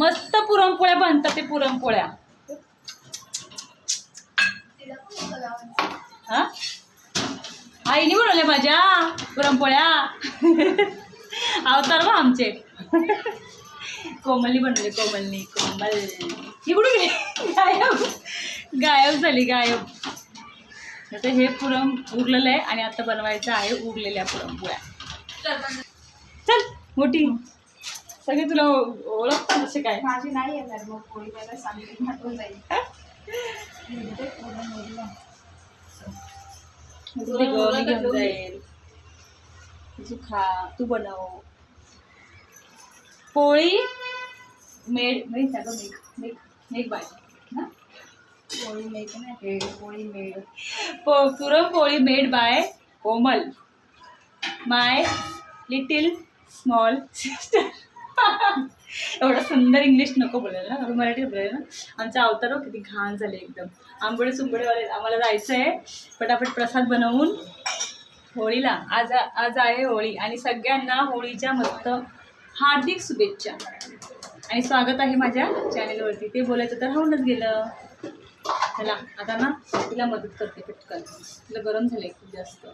मस्त पुरणपोळ्या बनतात ते पुरणपोळ्या. हा? आईने बनवल्या माझ्या पुरणपोळ्या. अवतार बा आमचे. कोमलनी बनवले कोमलनी कोमल. ही गेली गायब. गायब झाली गायब. आता हे पुरण उरलेलं आहे आणि आता बनवायचं आहे उरलेल्या पुरणपोळ्या. चल मोठी. सगळे तुला ओ- ओळखतात असे काय? माझी नाही येणार मग पोळी त्याला सांगते हटून जाईल. ते गौरी घेऊन जाईल. तुझी खा तू बनव. पोळी मेड मेड का गं मेघ मेघ मेघ बाय. ना पोळी मेड नाही पोळी मेड पो puranpoli made by Komal. My little small sister एवढं सुंदर इंग्लिश नको बोलायला. ना मराठीत बोलायला. ना आमचा अवतार हो, किती घाण झाले एकदम. आंबोडे सुंबडेवाले आम्हाला जायचं आहे पटापट प्रसाद बनवून होळीला. आज आज आहे होळी. आणि सगळ्यांना होळीच्या मस्त हार्दिक शुभेच्छा. आणि स्वागत आहे माझ्या चॅनेलवरती ते बोलायचं तर राहूनच गेलं. चला आता ना तिला मदत करते पटकन. तिला गरम झालं खूप जास्त.